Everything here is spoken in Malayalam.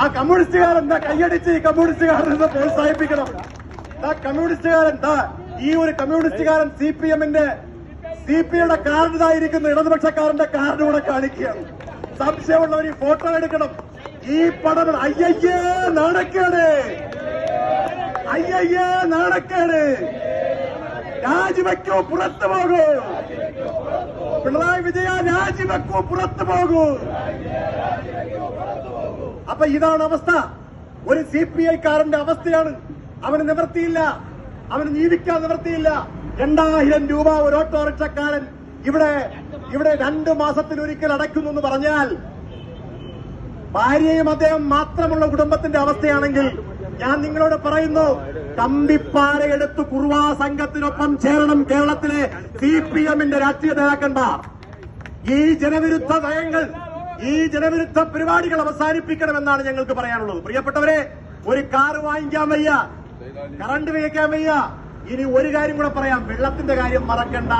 ആ കമ്മ്യൂണിസ്റ്റുകാരൻ എന്താ കൈയടിച്ച് ഈ കമ്മ്യൂണിസ്റ്റുകാരൻ എന്ന് പ്രോത്സാഹിപ്പിക്കണം? ആ കമ്മ്യൂണിസ്റ്റുകാരൻ എന്താ ഈ ഒരു കമ്മ്യൂണിസ്റ്റുകാരൻ സി പി എമ്മിന്റെ സി പി ഐയുടെ കാർഡ് ഇതായിരിക്കുന്ന ഇടതുപക്ഷക്കാരന്റെ കാർഡ് കൂടെ കാണിക്കുകയാണ്. സംശയമുള്ളവർ ഈ ഫോട്ടോ എടുക്കണം. ഈ പടം അയ്യയ്യേ നാണക്കേട്. അയ്യയ്യേ നാണക്കേട്. രാജിവെക്കൂ പുറത്തു പോകൂ. പിണറായി വിജയ രാജിവെക്കൂ പുറത്തു പോകൂ. അപ്പൊ ഇതാണ് അവസ്ഥ. ഒരു സി പി ഐക്കാരന്റെ അവസ്ഥയാണ്. അവന് നിവർത്തിയില്ല അവന് ജീവിക്കാൻ നിവർത്തിയില്ല രണ്ടായിരം രൂപ ഒരു ഓട്ടോറിക്ഷക്കാരൻ ഇവിടെ ഇവിടെ രണ്ടു മാസത്തിലൊരിക്കൽ അടയ്ക്കുന്നു എന്ന് പറഞ്ഞാൽ ഭാര്യയും അദ്ദേഹം മാത്രമുള്ള കുടുംബത്തിന്റെ അവസ്ഥയാണെങ്കിൽ ഞാൻ നിങ്ങളോട് പറയുന്നു കമ്പിപ്പാരയെടുത്ത് കുറുവാ സംഘത്തിനൊപ്പം ചേരണം കേരളത്തിലെ സി പി എമ്മിന്റെ രാഷ്ട്രീയ നേതാക്കന്മാർ. ഈ ജനവിരുദ്ധ നയങ്ങൾ ഈ ജനവിരുദ്ധ പരിപാടികൾ അവസാനിപ്പിക്കണമെന്നാണ് ഞങ്ങൾക്ക് പറയാനുള്ളത്. പ്രിയപ്പെട്ടവരെ ഒരു കാർ വാങ്ങിക്കാൻ വയ്യ കറണ്ട് വയ്ക്കാൻ വയ്യ. ഇനി ഒരു കാര്യം കൂടെ പറയാം. വെള്ളത്തിന്റെ കാര്യം മറക്കണ്ട.